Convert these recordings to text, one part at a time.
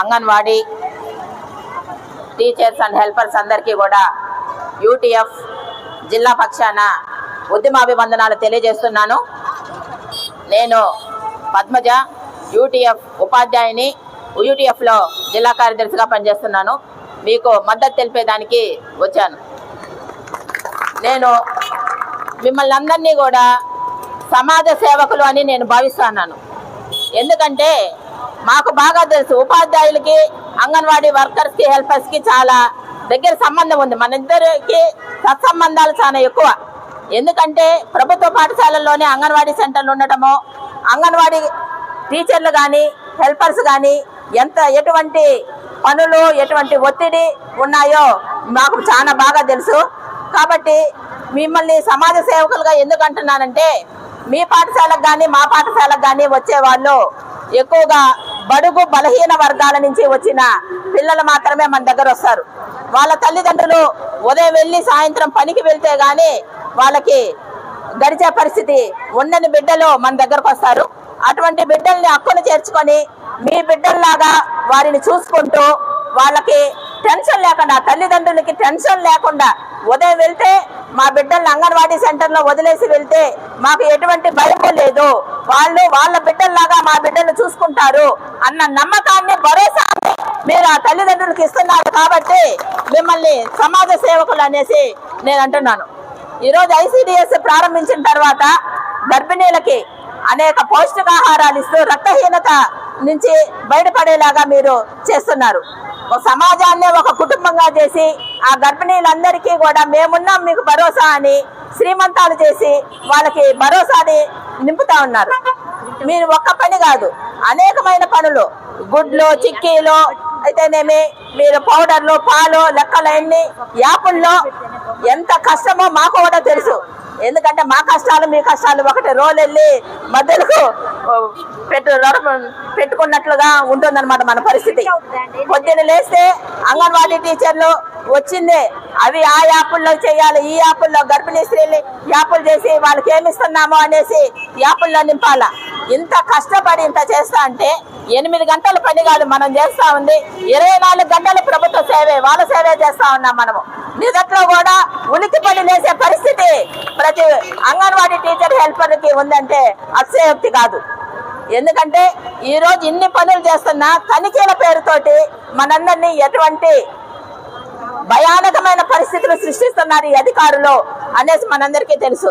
Anganwadi teachers and helpers అందరికీ కూడా UTF జిల్లా పక్షాన ఉద్యమాభివందనాలు తెలియజేస్తున్నాను. నేను పద్మజ యూటీఎఫ్ ఉపాధ్యాయుని యూటీఎఫ్లో జిల్లా కార్యదర్శిగా పనిచేస్తున్నాను. మీకు మద్దతు తెలిపేదానికి వచ్చాను. నేను మిమ్మల్ని అందరినీ కూడా సమాజ సేవకులు అని నేను భావిస్తున్నాను. ఎందుకంటే మాకు బాగా తెలుసు. ఉపాధ్యాయులకి అంగన్వాడీ వర్కర్స్కి హెల్పర్స్కి చాలా దగ్గర సంబంధం ఉంది. మన ఇద్దరికి సత్సంబంధాలు చాలా ఎక్కువ. ఎందుకంటే ప్రభుత్వ పాఠశాలల్లోనే అంగన్వాడీ సెంటర్లు ఉండటము అంగన్వాడీ టీచర్లు కానీ హెల్పర్స్ కానీ ఎంత ఎటువంటి పనులు ఎటువంటి ఒత్తిడి ఉన్నాయో మాకు చాలా బాగా తెలుసు. కాబట్టి మిమ్మల్ని సమాజ సేవకులుగా ఎందుకు అంటున్నానంటే మీ పాఠశాలకు కానీ మా పాఠశాలకు కానీ వచ్చే వాళ్ళు ఎక్కువగా బడుగు బలహీన వర్గాల నుంచి వచ్చిన పిల్లలు మాత్రమే మన దగ్గర వస్తారు. వాళ్ళ తల్లిదండ్రులు ఉదయం వెళ్ళి సాయంత్రం పనికి వెళ్తే గాని వాళ్ళకి గడిచే పరిస్థితి ఉండని బిడ్డలు మన దగ్గరకు వస్తారు. అటువంటి బిడ్డల్ని హక్కును చేర్చుకొని మీ బిడ్డల్లాగా వారిని చూసుకుంటూ వాళ్ళకి టెన్షన్ లేకుండా తల్లిదండ్రులకి టెన్షన్ లేకుండా ఉదయం వెళ్తే మా బిడ్డల్ని అంగన్వాడీ సెంటర్లో వదిలేసి వెళ్తే మాకు ఎటువంటి భయం లేదు. వాళ్ళు వాళ్ళ బిడ్డల్లాగా మా బిడ్డలు చూసుకుంటారు అన్న నమ్మకాన్ని భరోసాన్ని మీరు ఆ తల్లిదండ్రులకు ఇస్తున్నారు కాబట్టి మిమ్మల్ని సమాజ సేవకులు అనేసి నేను అంటున్నాను. ఈరోజు ఐసీడిఎస్ ప్రారంభించిన తర్వాత గర్భిణీలకి అనేక పౌష్టికాహారాలు ఇస్తూ రక్తహీనత నుంచి బయటపడేలాగా మీరు చేస్తున్నారు. ఒక సమాజాన్ని ఒక కుటుంబంగా చేసి ఆ గర్భిణీలందరికీ కూడా మేమున్నాం మీకు భరోసా అని శ్రీమంతాలు చేసి వాళ్ళకి భరోసాని నింపుతా ఉన్నారు. మీరు ఒక్క పని కాదు అనేకమైన పనులు. గుడ్లు చిక్కీలు అయితేనేమి మీరు పౌడర్లు పాలు లెక్కలన్నీ యాపుల్లో ఎంత కష్టమో మాకు కూడా తెలుసు. ఎందుకంటే మా కష్టాలు మీ కష్టాలు ఒకటి రోల్ వెళ్ళి మధ్యలో పెట్టు పెట్టుకున్నట్లుగా ఉంటుందన్నమాట మన పరిస్థితి. పొద్దున్న లేస్తే అంగన్వాడీ టీచర్లు వచ్చిందే అవి ఆ యాపుల్లో చేయాలి ఈ యాపుల్లో గర్భిణీ స్త్రీలు యాపులు చేసి వాళ్ళకి ఏమిస్తున్నాము అనేసి యాపుల్లో నింపాల. ఇంత కష్టపడి ఇంత చేస్తా అంటే ఎనిమిది గంటల పని కాదు మనం చేస్తా ఉంది. ఇరవై నాలుగు గంటలు వాళ్ళ చేస్తా ఉన్నాం మనము. నిజట్లో కూడా ఉనికి పని లేసే పరిస్థితి ప్రతి అంగన్వాడీ టీచర్ హెల్పర్కి ఉందంటే అతిశయోక్తి కాదు. ఎందుకంటే ఈ రోజు ఇన్ని పనులు చేస్తున్న తనిఖీల పేరుతోటి మనందరినీ ఎటువంటి భయానకమైన పరిస్థితులు సృష్టిస్తున్నారు ఈ అధికారులు అనేసి మనందరికీ తెలుసు.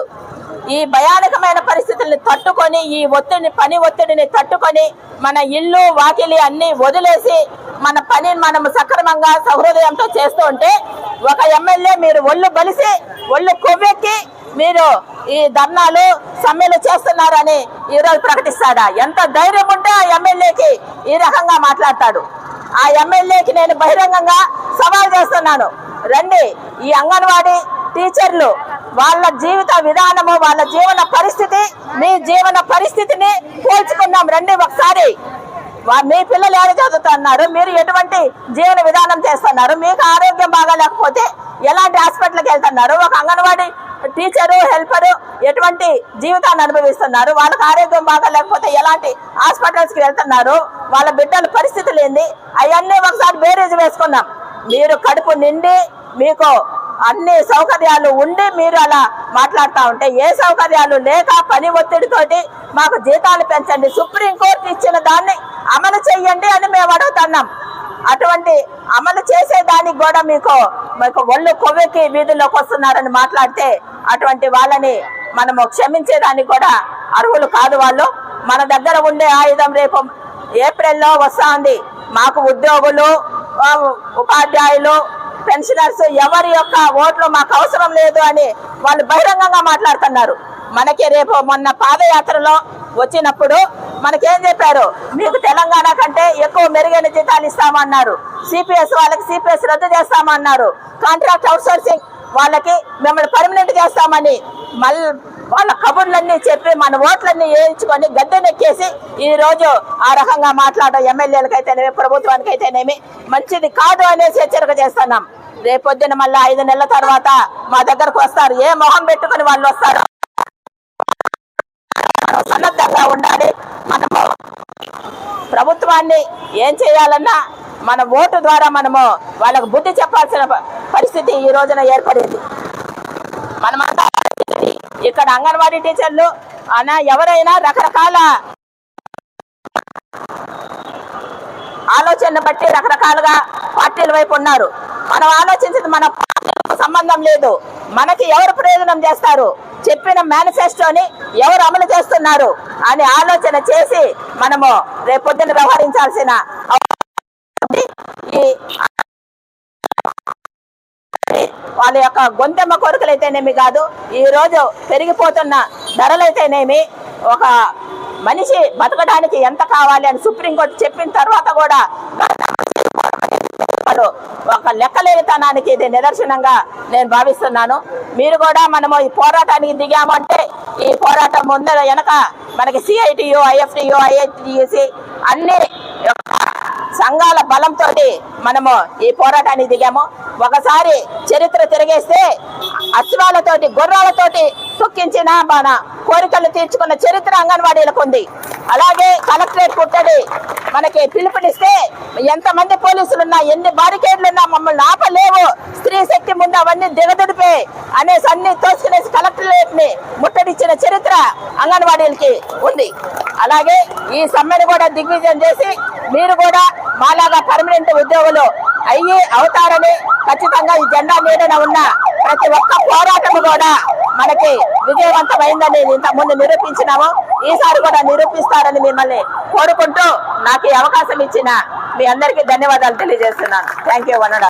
ఈ భయానకమైన పరిస్థితుల్ని తట్టుకొని ఈ ఒత్తిడిని పని ఒత్తిడిని తట్టుకొని మన ఇల్లు వాకిలి అన్ని వదిలేసి మన పనిని మనం సక్రమంగా సహృదయంతో చేస్తూ ఉంటే ఒక ఎమ్మెల్యే మీరు ఒళ్ళు బలిసి ఒళ్ళు కొవ్వెక్కి మీరు ఈ ధర్నాలు సమ్మెలు చేస్తున్నారని ఈరోజు ప్రకటిస్తాడా? ఎంత ధైర్యం ఉంటే ఆ ఎమ్మెల్యేకి ఈ రకంగా మాట్లాడతాడు. ఆ ఎమ్మెల్యేకి నేను బహిరంగంగా సవాల్ చేస్తున్నాను. రండి ఈ అంగన్వాడీ టీచర్లు వాళ్ళ జీవిత విధానము వాళ్ళ జీవన పరిస్థితి మీ జీవన పరిస్థితిని పోల్చుకుందాం. రండి ఒకసారి. మీ పిల్లలు ఏడ చదువుతున్నారు? మీరు ఎటువంటి జీవన విధానం చేస్తున్నారు? మీకు ఆరోగ్యం బాగా లేకపోతే ఎలాంటి హాస్పిటల్కి వెళ్తున్నారు? ఒక అంగన్వాడీ టీచరు హెల్పరు ఎటువంటి జీవితాన్ని అనుభవిస్తున్నారు? వాళ్ళకి ఆరోగ్యం బాగా లేకపోతే ఎలాంటి హాస్పిటల్స్కి వెళ్తున్నారు? వాళ్ళ బిడ్డల పరిస్థితులు ఏంది? అవన్నీ ఒకసారి బేరేజ్ వేసుకుందాం. మీరు కడుపు నిండి మీకు అన్ని సౌకర్యాలు ఉండి మీరు అలా మాట్లాడుతూ ఉంటే ఏ సౌకర్యాలు లేక పని ఒత్తిడితోటి మాకు జీతాలు పెంచండి. సుప్రీంకోర్టు ఇచ్చిన దాన్ని అమలు చేయండి అని మేము అడుగుతున్నాం. అటువంటి అమలు చేసేదానికి కూడా మీకు మీకు ఒళ్ళు కొవ్వెక్కి వీధుల్లోకి వస్తున్నారని మాట్లాడితే అటువంటి వాళ్ళని మనము క్షమించేదానికి కూడా అర్హులు కాదు వాళ్ళు. మన దగ్గర ఉండే ఆయుధం రేపు ఏప్రిల్లో వస్తా ఉంది మాకు ఉద్యోగులు ఉపాధ్యాయులు పెన్షనర్స్ ఎవరి యొక్క ఓట్లు మాకు అవసరం లేదు అని వాళ్ళు బహిరంగంగా మాట్లాడుతున్నారు. మనకి రేపు మొన్న పాదయాత్రలో వచ్చినప్పుడు మనకేం చెప్పారు? మీకు తెలంగాణ కంటే ఎక్కువ మెరుగైన జీతాలు ఇస్తామన్నారు. సిపిఎస్ వాళ్ళకి సిపిఎస్ రద్దు చేస్తామన్నారు. కాంట్రాక్ట్ అవుట్సోర్సింగ్ వాళ్ళకి మిమ్మల్ని పర్మనెంట్ చేస్తామని మళ్ళీ వాళ్ళ కబుర్లన్నీ చెప్పి మన ఓట్లన్నీ వేయించుకొని గద్దెనెక్కేసి ఈ రోజు ఆ రకంగా మాట్లాడడం ఎమ్మెల్యేలకైతేనేమి ప్రభుత్వానికైతేనేమి మంచిది కాదు అనేసి హెచ్చరిక చేస్తున్నాం. రేపొద్దున మళ్ళీ ఐదు నెలల తర్వాత మా దగ్గరకు వస్తారు. ఏ మొహం పెట్టుకొని వాళ్ళు వస్తారు? సన్నద్ధంగా ఉండాలి. మనము ప్రభుత్వాన్ని ఏం చేయాలన్నా మన ఓటు ద్వారా మనము వాళ్ళకు బుద్ధి చెప్పాల్సిన పరిస్థితి ఈ రోజున ఏర్పడింది. మనమంతా ఇక్కడ అంగన్వాడీ టీచర్లు అనా ఎవరైనా రకరకాల ఆలోచనను బట్టి రకరకాలుగా పార్టీల వైపు ఉన్నారు. మనం ఆలోచించింది మన పార్టీలకు సంబంధం లేదు. మనకి ఎవరు ప్రయోజనం చేస్తారు? చెప్పిన మేనిఫెస్టోని ఎవరు అమలు చేస్తున్నారు అని ఆలోచన చేసి మనము రేపొద్దున వ్యవహరించాల్సిన వాళ్ళ యొక్క గొంతెమ్మ కోరికలైతేనేమి కాదు ఈ రోజు పెరిగిపోతున్న ధరలైతేనేమి ఒక మనిషి బతకడానికి ఎంత కావాలి అని సుప్రీంకోర్టు చెప్పిన తర్వాత కూడా లెక్కలేనితనానికి ఇది నిదర్శనంగా నేను భావిస్తున్నాను. మీరు కూడా మనము ఈ పోరాటానికి దిగామంటే ఈ పోరాటం ముందర వెనక మనకి సిఐటియు ఐఎఫ్టియు ఐఐటిసి అన్ని యొక్క సంఘాల బలంతో మనము ఈ పోరాటానికి దిగాము. ఒకసారి చరిత్ర తిరిగేస్తే అశ్వాలతోటి గుర్రాలతోటి తొక్కించిన మన కోరికలు తీర్చుకున్న చరిత్ర అంగన్వాడీలకు ఉంది. అలాగే కలెక్టరేట్ పుట్టడి మనకి పిలుపునిస్తే ఎంతమంది పోలీసులు ఉన్నా ఎన్ని బారికేడ్లు ఉన్నా మమ్మల్ని ఆపలేవు. స్త్రీ శక్తి ముందు అవన్నీ దిగదుడిపే అనేసి అన్ని తోసుకునేసి కలెక్టర్ ని అంగన్వాడీలకి ఉంది. అలాగే ఈ సమ్మెను కూడా దిగ్విజయం చేసి మీరు కూడా మాలాగా పర్మనెంట్ ఉద్యోగులు అయ్యి అవుతారని ఖచ్చితంగా ఈ జెండా నీడన ఉన్న ప్రతి ఒక్క పోరాటం కూడా మనకి విజయవంతమైందని ఇంతకు ముందు నిరూపించినాము. ఈసారి కూడా నిరూపిస్తారని మిమ్మల్ని కోరుకుంటూ నాకు అవకాశం ఇచ్చిన మీ అందరికీ ధన్యవాదాలు తెలియజేస్తున్నాను. Thank you వనడా.